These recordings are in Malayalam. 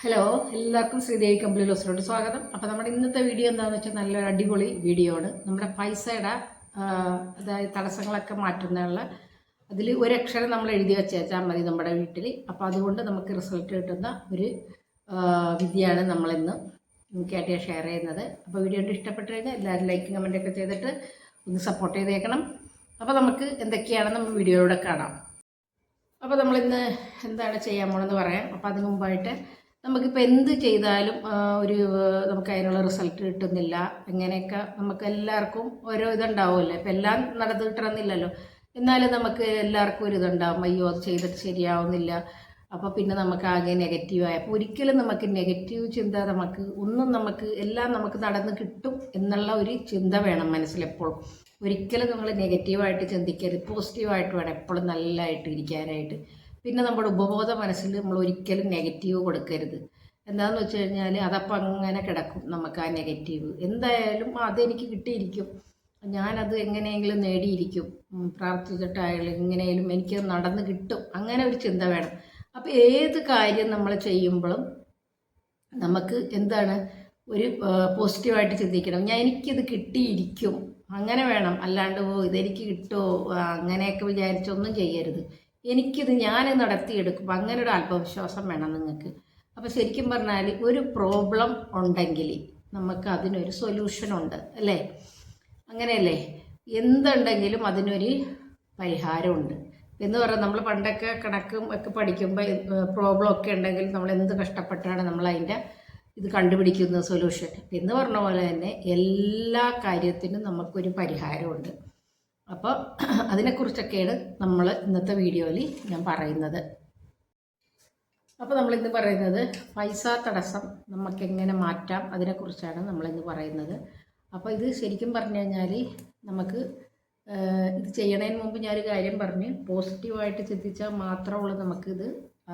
ഹലോ എല്ലാവർക്കും ശ്രീദേവി കമ്പിളി ലോസിലോട്ട് സ്വാഗതം. അപ്പോൾ നമ്മുടെ ഇന്നത്തെ വീഡിയോ എന്താണെന്ന് വെച്ചാൽ നല്ല അടിപൊളി വീഡിയോ ആണ്. നമ്മുടെ പൈസയുടെ അതായത് തടസ്സങ്ങളൊക്കെ മാറ്റുന്നതിനുള്ള അതിൽ ഒരു അക്ഷരം നമ്മൾ എഴുതി വെച്ചാൽ മതി നമ്മുടെ വീട്ടിൽ അപ്പോൾ അതുകൊണ്ട് നമുക്ക് റിസൾട്ട് കിട്ടുന്ന ഒരു വിദ്യയാണ് നമ്മളിന്ന് നിങ്ങൾക്കായിട്ട് ഷെയർ ചെയ്യുന്നത്. അപ്പോൾ വീഡിയോ ഇഷ്ടപ്പെട്ട് കഴിഞ്ഞാൽ എല്ലാവരും ലൈക്കും കമന്റൊക്കെ ചെയ്തിട്ട് ഒന്ന് സപ്പോർട്ട് ചെയ്തേക്കണം. അപ്പോൾ നമുക്ക് എന്തൊക്കെയാണെന്ന് നമ്മൾ വീഡിയോയിലൂടെ കാണാം. അപ്പോൾ നമ്മളിന്ന് എന്താണ് ചെയ്യാൻ പോകണമെന്ന് പറയാം. അപ്പോൾ അതിന് മുമ്പായിട്ട് നമുക്കിപ്പോൾ എന്ത് ചെയ്താലും ഒരു നമുക്ക് അതിനുള്ള റിസൾട്ട് കിട്ടുന്നില്ല. അങ്ങനെയൊക്കെ നമുക്ക് എല്ലാവർക്കും ഓരോ ഇതുണ്ടാവുമല്ലോ. ഇപ്പം എല്ലാം നടന്നു കിട്ടണമെന്നില്ലല്ലോ. എന്നാലും നമുക്ക് എല്ലാവർക്കും ഒരു ഇതുണ്ടാവും. അയ്യോ അത് ചെയ്തിട്ട് ശരിയാവുന്നില്ല. അപ്പോൾ പിന്നെ നമുക്ക് ആകെ നെഗറ്റീവായി അപ്പോൾ ഒരിക്കലും നമുക്ക് നെഗറ്റീവ് ചിന്ത നമുക്ക് ഒന്നും നമുക്ക് എല്ലാം നമുക്ക് നടന്ന് കിട്ടും എന്നുള്ള ഒരു ചിന്ത വേണം മനസ്സിലെപ്പോഴും. ഒരിക്കലും നമ്മൾ നെഗറ്റീവായിട്ട് ചിന്തിക്കരുത്. പോസിറ്റീവായിട്ട് വേണം എപ്പോഴും നല്ലതായിട്ട് ഇരിക്കാനായിട്ട്. പിന്നെ നമ്മുടെ ഉപബോധ മനസ്സിൽ നമ്മൾ ഒരിക്കലും നെഗറ്റീവ് കൊടുക്കരുത്. എന്താണെന്ന് വെച്ച് കഴിഞ്ഞാൽ അതപ്പം അങ്ങനെ കിടക്കും നമുക്ക് ആ നെഗറ്റീവ് എന്തായാലും അതെനിക്ക് കിട്ടിയിരിക്കും. ഞാനത് എങ്ങനെയെങ്കിലും നേടിയിരിക്കും. പ്രാർത്ഥിച്ചിട്ടായാലും എങ്ങനെയെങ്കിലും എനിക്ക് നടന്ന് കിട്ടും. അങ്ങനെ ഒരു ചിന്ത വേണം. അപ്പോൾ ഏത് കാര്യം നമ്മൾ ചെയ്യുമ്പോഴും നമുക്ക് എന്താണ് ഒരു പോസിറ്റീവായിട്ട് ചിന്തിക്കണം. ഞാൻ എനിക്കിത് കിട്ടിയിരിക്കും. അങ്ങനെ വേണം. അല്ലാണ്ട് ഓ ഇതെനിക്ക് കിട്ടുമോ അങ്ങനെയൊക്കെ വിചാരിച്ചൊന്നും ചെയ്യരുത്. എനിക്കിത് ഞാൻ നടത്തിയെടുക്കും. അങ്ങനെ ഒരു ആത്മവിശ്വാസം വേണം നിങ്ങൾക്ക്. അപ്പോൾ ശരിക്കും പറഞ്ഞാൽ ഒരു പ്രോബ്ലം ഉണ്ടെങ്കിൽ നമുക്ക് അതിനൊരു സൊല്യൂഷൻ ഉണ്ട് അല്ലേ? അങ്ങനെയല്ലേ? എന്തുണ്ടെങ്കിലും അതിനൊരു പരിഹാരമുണ്ട്. എന്ന് പറഞ്ഞാൽ നമ്മൾ പണ്ടൊക്കെ കണക്കും ഒക്കെ പഠിക്കുമ്പോൾ പ്രോബ്ലം ഒക്കെ ഉണ്ടെങ്കിൽ നമ്മൾ എന്ത് കഷ്ടപ്പെട്ടാണ് നമ്മൾ അതിന്റെ ഇത് കണ്ടുപിടിക്കുന്ന സൊല്യൂഷൻ എന്ന് പറഞ്ഞ പോലെ തന്നെ എല്ലാ കാര്യത്തിനും നമുക്കൊരു പരിഹാരമുണ്ട്. അപ്പോൾ അതിനെക്കുറിച്ചൊക്കെയാണ് നമ്മൾ ഇന്നത്തെ വീഡിയോയിൽ ഞാൻ പറയുന്നത്. അപ്പോൾ നമ്മളിന്ന് പറയുന്നത് പൈസ തടസ്സം നമുക്ക് എങ്ങനെ മാറ്റാം അതിനെക്കുറിച്ചാണ് നമ്മളിന്ന് പറയുന്നത്. അപ്പോൾ ഇത് ശരിക്കും പറഞ്ഞു കഴിഞ്ഞാൽ നമുക്ക് ഇത് ചെയ്യണതിന് മുമ്പ് ഞാനൊരു കാര്യം പറഞ്ഞ്. പോസിറ്റീവായിട്ട് ചിന്തിച്ചാൽ മാത്രമേ ഉള്ളൂ നമുക്കിത്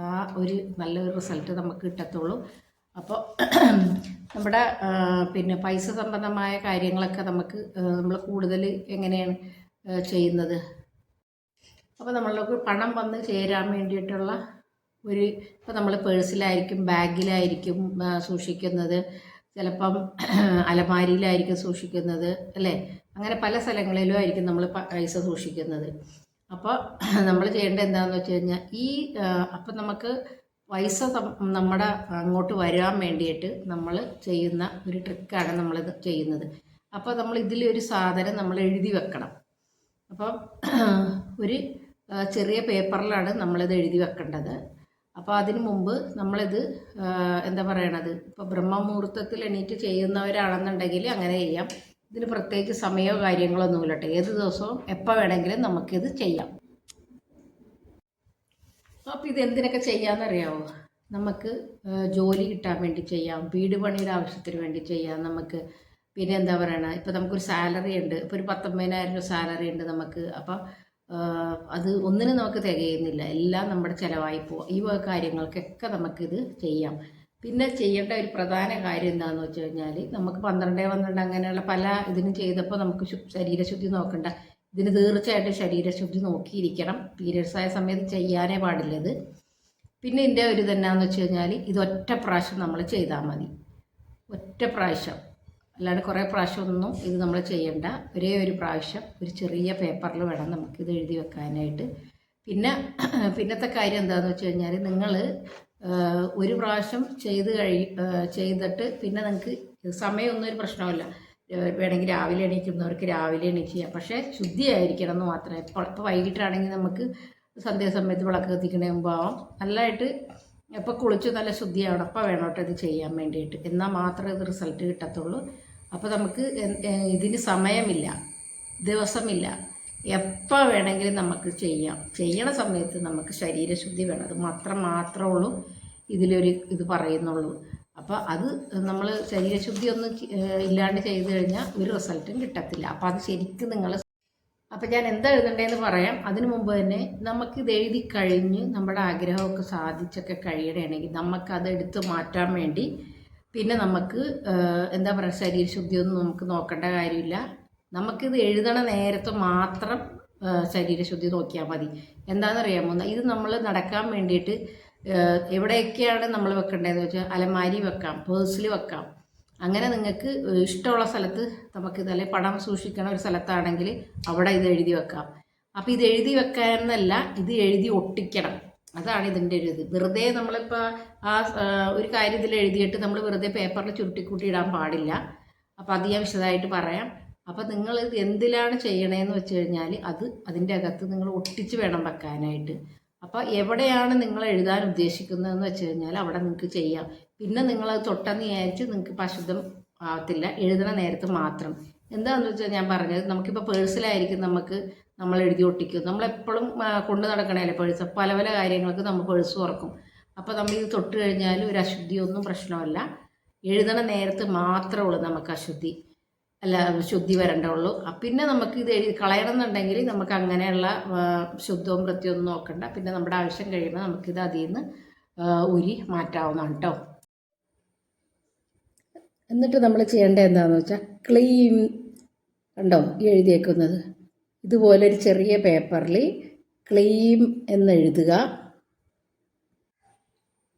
ആ ഒരു നല്ലൊരു റിസൾട്ട് നമുക്ക് കിട്ടത്തുള്ളൂ. അപ്പോൾ നമ്മുടെ പിന്നെ പൈസ സംബന്ധമായ കാര്യങ്ങളൊക്കെ നമുക്ക് നമ്മൾ കൂടുതൽ എങ്ങനെയാണ് ചെയ്യുന്നത്. അപ്പോൾ നമ്മൾക്ക് പണം വന്ന് ചേരാൻ വേണ്ടിയിട്ടുള്ള ഒരു ഇപ്പോൾ നമ്മൾ പേഴ്സിലായിരിക്കും ബാഗിലായിരിക്കും സൂക്ഷിക്കുന്നത്. ചിലപ്പം അലമാരിയിലായിരിക്കും സൂക്ഷിക്കുന്നത് അല്ലേ? അങ്ങനെ പല സ്ഥലങ്ങളിലും ആയിരിക്കും നമ്മൾ പൈസ സൂക്ഷിക്കുന്നത്. അപ്പോൾ നമ്മൾ ചെയ്യേണ്ടത് എന്താണെന്ന് വെച്ച് കഴിഞ്ഞാൽ ഈ അപ്പം നമുക്ക് പൈസ നമ്മുടെ അങ്ങോട്ട് വരാൻ വേണ്ടിയിട്ട് നമ്മൾ ചെയ്യുന്ന ഒരു ട്രിക്കാണ് നമ്മളിത് ചെയ്യുന്നത്. അപ്പോൾ നമ്മൾ ഇതിലൊരു സാധനം നമ്മൾ എഴുതി വെക്കണം. അപ്പം ഒരു ചെറിയ പേപ്പറിലാണ് നമ്മളിത് എഴുതി വെക്കേണ്ടത്. അപ്പോൾ അതിന് മുമ്പ് നമ്മളിത് എന്താ പറയണത്? ഇപ്പോൾ ബ്രഹ്മമുഹൂർത്തത്തിൽ എണീറ്റ് ചെയ്യുന്നവരാണെന്നുണ്ടെങ്കിൽ അങ്ങനെ ചെയ്യാം. ഇതിന് പ്രത്യേകിച്ച് സമയമോ കാര്യങ്ങളോ ഒന്നുമില്ല ഏത് ദിവസവും എപ്പോൾ വേണമെങ്കിലും നമുക്കിത് ചെയ്യാം. അപ്പോൾ ഇത് എന്തിനൊക്കെ ചെയ്യാമെന്നറിയാമോ നമുക്ക് ജോലി കിട്ടാൻ വേണ്ടി ചെയ്യാം. വീട് പണിയുടെ ആവശ്യത്തിന് വേണ്ടി ചെയ്യാം. നമുക്ക് പിന്നെ എന്താ പറയണ? ഇപ്പോൾ നമുക്കൊരു സാലറി ഉണ്ട്. ഇപ്പോൾ ഒരു പത്തൊമ്പതിനായിരം രൂപ സാലറി ഉണ്ട് നമുക്ക്. അപ്പം അത് ഒന്നിനും നമുക്ക് തികയുന്നില്ല. എല്ലാം നമ്മുടെ ചിലവായി പോവാം. ഈ വക കാര്യങ്ങൾക്കൊക്കെ നമുക്കിത് ചെയ്യാം. പിന്നെ ചെയ്യേണ്ട ഒരു പ്രധാന കാര്യം എന്താണെന്ന് വെച്ച് കഴിഞ്ഞാൽ നമുക്ക് പന്ത്രണ്ടേ പന്ത്രണ്ട് അങ്ങനെയുള്ള പല ഇതിനും ചെയ്തപ്പോൾ നമുക്ക് ശരീരശുദ്ധി നോക്കണ്ട. ഇതിന് തീർച്ചയായിട്ടും ശരീരശുദ്ധി നോക്കിയിരിക്കണം. പീരിയഡ്സ് ആയ സമയത്ത് ചെയ്യാനേ പാടില്ല ഇത് പിന്നെ ഇതിന്റെ ഒരു ഇതെന്നാന്ന് വെച്ച് കഴിഞ്ഞാൽ ഇത് ഒറ്റ പ്രാവശ്യം നമ്മൾ ചെയ്താൽ മതി. ഒറ്റ പ്രാവശ്യം. അല്ലാണ്ട് കുറേ പ്രാവശ്യമൊന്നും ഇത് നമ്മൾ ചെയ്യേണ്ട. ഒരേ ഒരു പ്രാവശ്യം ഒരു ചെറിയ പേപ്പറിൽ വേണം നമുക്കിത് എഴുതി വെക്കാനായിട്ട്. പിന്നെ പിന്നത്തെ കാര്യം എന്താണെന്ന് വെച്ച് കഴിഞ്ഞാൽ നിങ്ങൾ ഒരു പ്രാവശ്യം ചെയ്ത് കഴി ചെയ്തിട്ട് പിന്നെ നിങ്ങൾക്ക് സമയമൊന്നും ഒരു പ്രശ്നമല്ല വേണമെങ്കിൽ രാവിലെ എണീക്കുന്നവർക്ക് രാവിലെ എണീറ്റ് ചെയ്യാം. പക്ഷേ ശുദ്ധിയായിരിക്കണം എന്ന് മാത്രമേ. ഇപ്പോൾ ഇപ്പോൾ വൈകിട്ടാണെങ്കിൽ നമുക്ക് സന്ധ്യാസമയത്ത് വിളക്ക് കത്തിക്കണ മുമ്പാവാം. നല്ലതായിട്ട് എപ്പോൾ കുളിച്ച് നല്ല ശുദ്ധിയാവണം. അപ്പോൾ വേണം ഇത് ചെയ്യാൻ വേണ്ടിയിട്ട്. എന്നാൽ മാത്രമേ ഇത് റിസൾട്ട് കിട്ടത്തുള്ളൂ. അപ്പോൾ നമുക്ക് ഇതിന് സമയമില്ല ദിവസമില്ല. എപ്പോൾ വേണമെങ്കിലും നമുക്ക് ചെയ്യാം. ചെയ്യണ സമയത്ത് നമുക്ക് ശരീരശുദ്ധി വേണം. അത് മാത്രം മാത്രമേ ഉള്ളൂ ഇതിലൊരു ഇത് പറയുന്നുള്ളൂ. അപ്പോൾ അത് നമ്മൾ ശരീരശുദ്ധി ഒന്നും ഇല്ലാണ്ട് ചെയ്തു കഴിഞ്ഞാൽ ഒരു റിസൾട്ടും കിട്ടത്തില്ല. അപ്പോൾ അത് ശരിക്കും നിങ്ങൾ അപ്പം ഞാൻ എന്താ എഴുതണ്ടേന്ന് പറയാം. അതിനു മുമ്പ് തന്നെ നമുക്കിത് എഴുതി കഴിഞ്ഞ് നമ്മുടെ ആഗ്രഹമൊക്കെ സാധിച്ചൊക്കെ കഴിയണമെങ്കിൽ നമുക്കത് എടുത്ത് മാറ്റാൻ വേണ്ടി പിന്നെ നമുക്ക് എന്താ പറയുക ശരീരശുദ്ധിയൊന്നും നമുക്ക് നോക്കേണ്ട കാര്യമില്ല. നമുക്കിത് എഴുതണ നേരത്തെ മാത്രം ശരീരശുദ്ധി നോക്കിയാൽ മതി. എന്താണെന്നറിയാമോ? ഇത് നമ്മൾ നടക്കാൻ വേണ്ടിയിട്ട് എവിടെയൊക്കെയാണ് നമ്മൾ വെക്കേണ്ടതെന്ന് വെച്ചാൽ അലമാരി വെക്കാം പേഴ്സിൽ വെക്കാം. അങ്ങനെ നിങ്ങൾക്ക് ഇഷ്ടമുള്ള സ്ഥലത്ത് നമുക്ക് ഇതല്ലേ പണം സൂക്ഷിക്കണ ഒരു സ്ഥലത്താണെങ്കിൽ അവിടെ ഇത് എഴുതി വെക്കാം. അപ്പോൾ ഇത് എഴുതി വെക്കാമെന്നല്ല ഇത് എഴുതി ഒട്ടിക്കണം. അതാണ് ഇതിന്റെ ഒരു ഇത്. വെറുതെ നമ്മളിപ്പോൾ ആ ഒരു കാര്യം ഇതിൽ എഴുതിയിട്ട് നമ്മൾ വെറുതെ പേപ്പറിൽ ചുരുട്ടിക്കൂട്ടി ഇടാൻ പാടില്ല. അപ്പോൾ അത് ഞാൻ വിശദമായിട്ട് പറയാം. അപ്പോൾ നിങ്ങൾ എന്തിലാണ് ചെയ്യണേന്ന് വെച്ച് കഴിഞ്ഞാൽ അത് അതിന്റെ അകത്ത് നിങ്ങൾ ഒട്ടിച്ച് വേണം വെക്കാനായിട്ട്. അപ്പോൾ എവിടെയാണ് നിങ്ങൾ എഴുതാൻ ഉദ്ദേശിക്കുന്നതെന്ന് വെച്ച് കഴിഞ്ഞാൽ അവിടെ നിങ്ങൾക്ക് ചെയ്യാം. പിന്നെ നിങ്ങളത് തൊട്ടെന്ന് വിചാരിച്ച് നിങ്ങൾക്ക് പശുദ്ധം ആവത്തില്ല. എഴുതണ നേരത്ത് മാത്രം. എന്താണെന്ന് വെച്ചാൽ ഞാൻ പറഞ്ഞത് നമുക്കിപ്പോൾ പേഴ്സിലായിരിക്കും നമുക്ക് നമ്മൾ എഴുതി ഒട്ടിക്കും. നമ്മളെപ്പോഴും കൊണ്ടു നടക്കണേലെ പേഴ്സ് പല പല കാര്യങ്ങൾക്ക് നമ്മൾ പേഴ്സ് തുറക്കും അപ്പോൾ നമ്മൾ ഇത് തൊട്ട് കഴിഞ്ഞാൽ ഒരു അശുദ്ധിയൊന്നും പ്രശ്നമല്ല. എഴുതണ നേരത്ത് മാത്രമേ ഉള്ളൂ നമുക്ക് അശുദ്ധി. അല്ല ശുദ്ധി വരണ്ടുള്ളൂ പിന്നെ നമുക്ക് ഇത് എഴുതി കളയണം എന്നുണ്ടെങ്കിൽ നമുക്ക് അങ്ങനെയുള്ള ശുദ്ധവും വൃത്തിയൊന്നും നോക്കണ്ട. പിന്നെ നമ്മുടെ ആവശ്യം കഴിയുമ്പോൾ നമുക്കിത് അതിൽ നിന്ന് ഉരി മാറ്റാവുന്നതാണ് കേട്ടോ എന്നിട്ട് നമ്മൾ ചെയ്യേണ്ടത് എന്താണെന്ന് വെച്ചാൽ ക്ലീൻ കണ്ടോ ഈ എഴുതിയേക്കുന്നത്? ഇതുപോലെ ഒരു ചെറിയ പേപ്പറിൽ ക്ലെയിം എന്നെഴുതുക.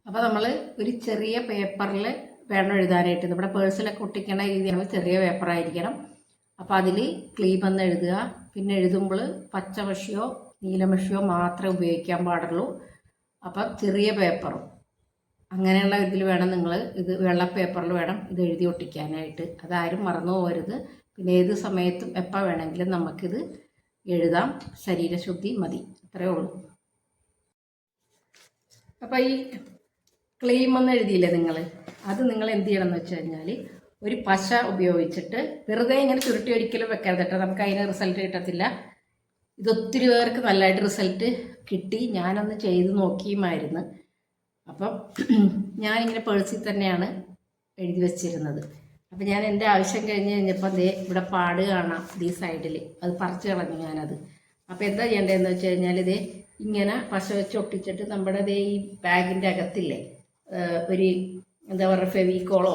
അപ്പോൾ നമ്മൾ ഒരു ചെറിയ പേപ്പറിൽ വേണം എഴുതാനായിട്ട്. നമ്മുടെ പേഴ്സിലൊക്കെ ഒട്ടിക്കണ രീതിയാണ് ചെറിയ പേപ്പറായിരിക്കണം അപ്പോൾ അതിൽ ക്ലീം എന്ന് എഴുതുക പിന്നെ എഴുതുമ്പോൾ പച്ചമഷിയോ നീലമഷിയോ മാത്രമേ ഉപയോഗിക്കാൻ പാടുള്ളൂ. അപ്പം ചെറിയ പേപ്പറും. അങ്ങനെയുള്ള ഇതിൽ വേണം നിങ്ങൾ ഇത് വെള്ള പേപ്പറിൽ വേണം ഇത് എഴുതി ഒട്ടിക്കാനായിട്ട്. അതാരും മറന്നു പോകരുത്. പിന്നെ ഏത് സമയത്തും എപ്പോൾ വേണമെങ്കിലും നമുക്കിത് എഴുതാം. ശരീരശുദ്ധി മതി. അത്രയേ ഉള്ളൂ. അപ്പോൾ ഈ ക്ലെയിം എന്ന് എഴുതിയില്ലേ നിങ്ങൾ അത് നിങ്ങൾ എന്ത് ചെയ്യണം എന്ന് വെച്ച് കഴിഞ്ഞാൽ ഒരു പശ ഉപയോഗിച്ചിട്ട് വെറുതെ ഇങ്ങനെ ചുരുട്ടി ഒരിക്കലും വെക്കരുത് കേട്ടോ. നമുക്ക് അതിന് റിസൾട്ട് കിട്ടത്തില്ല. ഇത് ഒത്തിരി പേർക്ക് നല്ലതായിട്ട് റിസൾട്ട് കിട്ടി. ഞാനൊന്ന് ചെയ്ത് നോക്കിയുമായിരുന്നു. അപ്പം ഞാനിങ്ങനെ പേഴ്സിൽ തന്നെയാണ് എഴുതി വെച്ചിരുന്നത്. അപ്പം ഞാൻ എന്റെ ആവശ്യം കഴിഞ്ഞ് കഴിഞ്ഞപ്പോൾ ദേ ഇവിടെ പാട് കാണാം ഈ സൈഡിൽ അത് പറിച്ചു കളഞ്ഞു ഞാനത്. അപ്പോൾ എന്താ ചെയ്യേണ്ടതെന്ന് വെച്ച് കഴിഞ്ഞാൽ ഇതേ ഇങ്ങനെ പശ വെച്ച് ഒട്ടിച്ചിട്ട് നമ്മുടെ ദേ ഈ ബാഗിന്റെ അകത്തില്ലേ ഒരു എന്താ പറയുക ഫെവിക്കോളോ?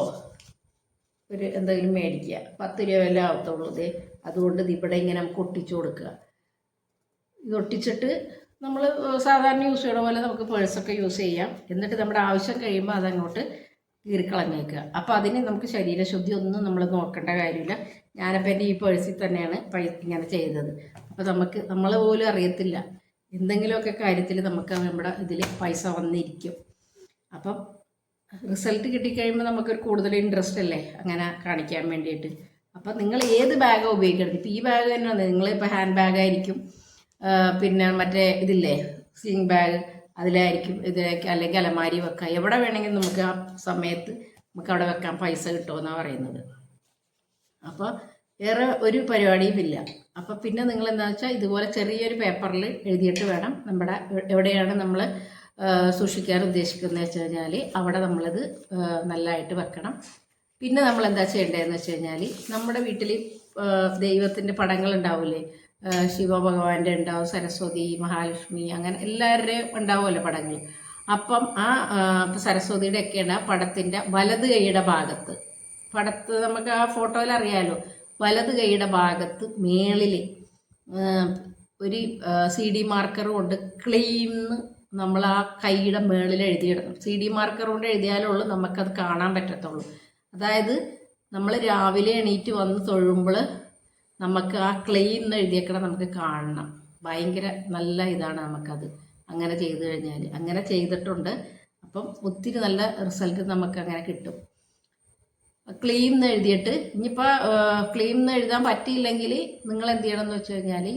ഒരു എന്തെങ്കിലും മേടിക്കുക. പത്ത് രൂപ വല്ല ആവത്തുള്ളൂ ദേ. അതുകൊണ്ട് ഇത് ഇവിടെ ഇങ്ങനെ നമുക്ക് ഒട്ടിച്ചു കൊടുക്കുക. ഇത് ഒട്ടിച്ചിട്ട് നമ്മൾ സാധാരണ യൂസ് ചെയ്യണ പോലെ നമുക്ക് പേഴ്സൊക്കെ യൂസ് ചെയ്യാം. എന്നിട്ട് നമ്മുടെ ആവശ്യം കഴിയുമ്പോൾ അതങ്ങോട്ട് കീറിക്കളഞ്ഞേക്കുക അപ്പോൾ അതിന് നമുക്ക് ശരീരശുദ്ധി ഒന്നും നമ്മൾ നോക്കേണ്ട കാര്യമില്ല. ഞാനപ്പോൾ എന്റെ ഈ പേഴ്സിൽ തന്നെയാണ് ഇങ്ങനെ ചെയ്തത്. അപ്പോൾ നമുക്ക് നമ്മൾ പോലും അറിയത്തില്ല. എന്തെങ്കിലുമൊക്കെ കാര്യത്തിൽ നമുക്ക് നമ്മുടെ ഇതിൽ പൈസ വന്നിരിക്കും. അപ്പം റിസൾട്ട് കിട്ടിക്കഴിയുമ്പോൾ നമുക്കൊരു കൂടുതൽ ഇൻട്രസ്റ്റ് അല്ലേ? അങ്ങനെ കാണിക്കാൻ വേണ്ടിയിട്ട്. അപ്പം നിങ്ങൾ ഏത് ബാഗാണ് ഉപയോഗിക്കുന്നത് ഇപ്പോൾ ഈ ബാഗ് തന്നെയാണ്. നിങ്ങളിപ്പോൾ ഹാൻഡ് ബാഗായിരിക്കും. പിന്നെ മറ്റേ ഇതില്ലേ? Sling bag. അതിലായിരിക്കും ഇതിലേക്ക് അല്ലെങ്കിൽ അലമാരി വെക്കാം. എവിടെ വേണമെങ്കിലും നമുക്ക് ആ സമയത്ത് നമുക്ക് അവിടെ വെക്കാൻ പൈസ കിട്ടുമെന്നാണ് പറയുന്നത്. അപ്പോൾ വേറെ ഒരു പരിപാടിയും ഇല്ല. അപ്പോൾ പിന്നെ നിങ്ങൾ എന്താ വെച്ചാൽ ഇതുപോലെ ചെറിയൊരു പേപ്പറിൽ എഴുതിയിട്ട് വേണം നമ്മുടെ എവിടെയാണ് നമ്മൾ സൂക്ഷിക്കാൻ ഉദ്ദേശിക്കുന്നത് വെച്ച് കഴിഞ്ഞാൽ അവിടെ നമ്മളത് നല്ലതായിട്ട് വെക്കണം. പിന്നെ നമ്മൾ എന്താ ചെയ്യേണ്ടതെന്ന് വെച്ച് കഴിഞ്ഞാൽ നമ്മുടെ വീട്ടിൽ ദൈവത്തിന്റെ പടങ്ങൾ ഉണ്ടാവില്ലേ ശിവഭഗവാന്റെ ഉണ്ടാവും സരസ്വതി മഹാലക്ഷ്മി അങ്ങനെ എല്ലാവരുടെയും ഉണ്ടാവുമല്ലോ പടങ്ങൾ. അപ്പം ആ സരസ്വതിയുടെ ഒക്കെയാണ് ആ പടത്തിന്റെ വലത് കൈയുടെ ഭാഗത്ത്. പടത്ത് നമുക്ക് ആ ഫോട്ടോയിൽ അറിയാലോ വലത് കൈയുടെ ഭാഗത്ത് മേളിൽ ഒരു സി ഡി മാർക്കർ കൊണ്ട് ക്ലീന്ന് നമ്മൾ ആ കൈയുടെ മേളിൽ എഴുതിയിടണം. സി ഡി മാർക്കർ കൊണ്ട് എഴുതിയാലുള്ളൂ നമുക്കത് കാണാൻ പറ്റത്തുള്ളൂ. അതായത് നമ്മൾ രാവിലെ എണീറ്റ് വന്ന് തൊഴുമ്പോൾ നമുക്ക് ആ ക്ലെയിം എന്ന് എഴുതിയേക്കണം നമുക്ക് കാണണം. ഭയങ്കര നല്ല ഇതാണ് നമുക്കത്. അങ്ങനെ ചെയ്തു കഴിഞ്ഞാൽ അങ്ങനെ ചെയ്തിട്ടുണ്ട്. അപ്പം ഒത്തിരി നല്ല റിസൾട്ട് നമുക്ക് അങ്ങനെ കിട്ടും. ക്ലെയിം എന്ന് എഴുതിയിട്ട് ഇനിയിപ്പോൾ ക്ലെയിം എന്ന് എഴുതാൻ പറ്റിയില്ലെങ്കിൽ നിങ്ങൾ എന്ത് ചെയ്യണം എന്ന് വെച്ച് കഴിഞ്ഞാൽ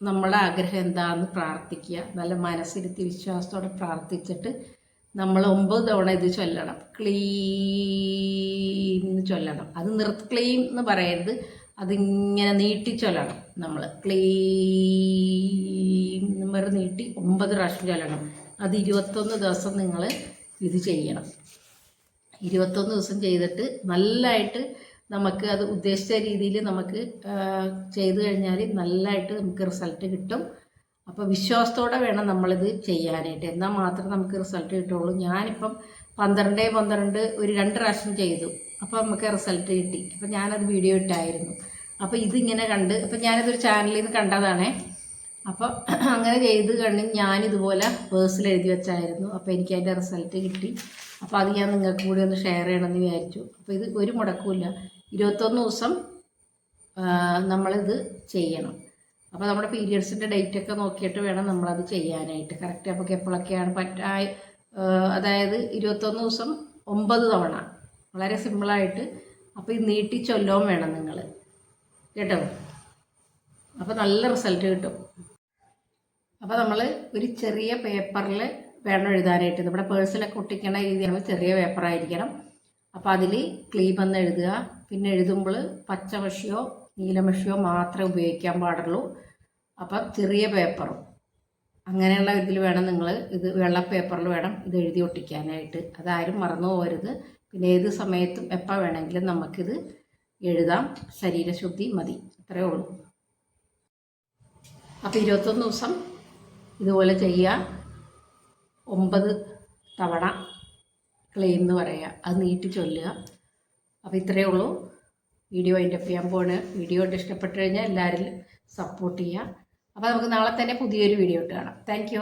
നമ്മുടെ ആഗ്രഹം എന്താണെന്ന് പ്രാർത്ഥിക്കുക. നല്ല മനസ്സിരുത്തി വിശ്വാസത്തോടെ പ്രാർത്ഥിച്ചിട്ട് നമ്മൾ ഒമ്പത് തവണ ഇത് ചൊല്ലണം. ക്ലീം എന്ന് ചൊല്ലണം. അത് നിർത്ത് ക്ലീൻ എന്ന് പറയരുത്. അതിങ്ങനെ നീട്ടി ചൊല്ലണം നമ്മൾ ക്ലീം എന്ന് പറഞ്ഞ് നീട്ടി ഒമ്പത് പ്രാവശ്യം ചൊല്ലണം. അത് ഇരുപത്തൊന്ന് ദിവസം നിങ്ങൾ ഇത് ചെയ്യണം. ഇരുപത്തൊന്ന് ദിവസം ചെയ്തിട്ട് നല്ലതായിട്ട് നമുക്ക് അത് ഉദ്ദേശിച്ച രീതിയിൽ നമുക്ക് ചെയ്തു കഴിഞ്ഞാൽ നല്ലതായിട്ട് നമുക്ക് റിസൾട്ട് കിട്ടും. അപ്പോൾ വിശ്വാസത്തോടെ വേണം നമ്മളിത് ചെയ്യാനായിട്ട്. എന്നാൽ മാത്രം നമുക്ക് റിസൾട്ട് കിട്ടുള്ളൂ. ഞാനിപ്പം പന്ത്രണ്ട് പന്ത്രണ്ട് ഒരു രണ്ട് പ്രാവശ്യം ചെയ്തു. അപ്പോൾ നമുക്ക് റിസൾട്ട് കിട്ടി. അപ്പോൾ ഞാനത് വീഡിയോ ഇട്ടായിരുന്നു. അപ്പോൾ ഇതിങ്ങനെ കണ്ട് അപ്പോൾ ഞാനിതൊരു ചാനലിൽ നിന്ന് കണ്ടതാണേ. അപ്പോൾ അങ്ങനെ ചെയ്ത് ഞാൻ ഞാനിതുപോലെ പേഴ്സിൽ എഴുതി വെച്ചായിരുന്നു. അപ്പോൾ എനിക്ക് അതിന്റെ റിസൾട്ട് കിട്ടി. അപ്പോൾ അത് ഞാൻ നിങ്ങൾക്ക് കൂടി ഒന്ന് ഷെയർ ചെയ്യണമെന്ന് വിചാരിച്ചു. അപ്പോൾ ഇത് ഒരു മുടക്കമില്ല. ഇരുപത്തൊന്ന് ദിവസം നമ്മളിത് ചെയ്യണം. അപ്പോൾ നമ്മുടെ പീരിയഡ്സിന്റെ ഡേറ്റ് ഒക്കെ നോക്കിയിട്ട് വേണം നമ്മളത് ചെയ്യാനായിട്ട്. കറക്റ്റ് നമുക്ക് എപ്പോഴൊക്കെയാണ് പറ്റാ അതായത് ഇരുപത്തൊന്ന് ദിവസം ഒമ്പത് തവണ. വളരെ സിമ്പിളായിട്ട് അപ്പോൾ ഇത് നീട്ടി ചൊല്ലവും വേണം നിങ്ങൾ കേട്ടോ? അപ്പോൾ നല്ല റിസൾട്ട് കിട്ടും. അപ്പോൾ നമ്മൾ ഒരു ചെറിയ പേപ്പറിൽ വേണം എഴുതാനായിട്ട്. നമ്മുടെ പേഴ്സിലൊക്കെ ഒട്ടിക്കണ നമ്മൾ ചെറിയ പേപ്പറായിരിക്കണം. അപ്പോൾ അതിൽ ക്ലീബ് എന്ന് എഴുതുക. പിന്നെ എഴുതുമ്പോൾ പച്ചമഷിയോ നീലമഷിയോ മാത്രമേ ഉപയോഗിക്കാൻ പാടുള്ളൂ. അപ്പം ചെറിയ പേപ്പറും അങ്ങനെയുള്ള ഇതിൽ വേണം നിങ്ങൾ ഇത് വെള്ള പേപ്പറിൽ വേണം ഇത് എഴുതി ഒട്ടിക്കാനായിട്ട്. അതാരും മറന്നു പോകരുത്. പിന്നെ ഏത് സമയത്തും എപ്പോൾ വേണമെങ്കിലും നമുക്കിത് എഴുതാം. ശരീരശുദ്ധി മതി. അത്രയേ ഉള്ളൂ. അപ്പോൾ ഇരുപത്തൊന്ന് ദിവസം ഇതുപോലെ ചെയ്യുക. ഒമ്പത് തവണ ക്ലെയിം എന്ന് പറയുക. അത് നീട്ടി ചൊല്ലുക. അപ്പോൾ ഇത്രയേ ഉള്ളൂ. വീഡിയോ അതിന്റെ ചെയ്യാൻ പോണ് വീഡിയോ കണ്ട് ഇഷ്ടപ്പെട്ടു കഴിഞ്ഞാൽ എല്ലാവരും സപ്പോർട്ട് ചെയ്യുക അപ്പോൾ നമുക്ക് നാളെ തന്നെ പുതിയൊരു വീഡിയോ ഇട്ട് കാണാം. താങ്ക്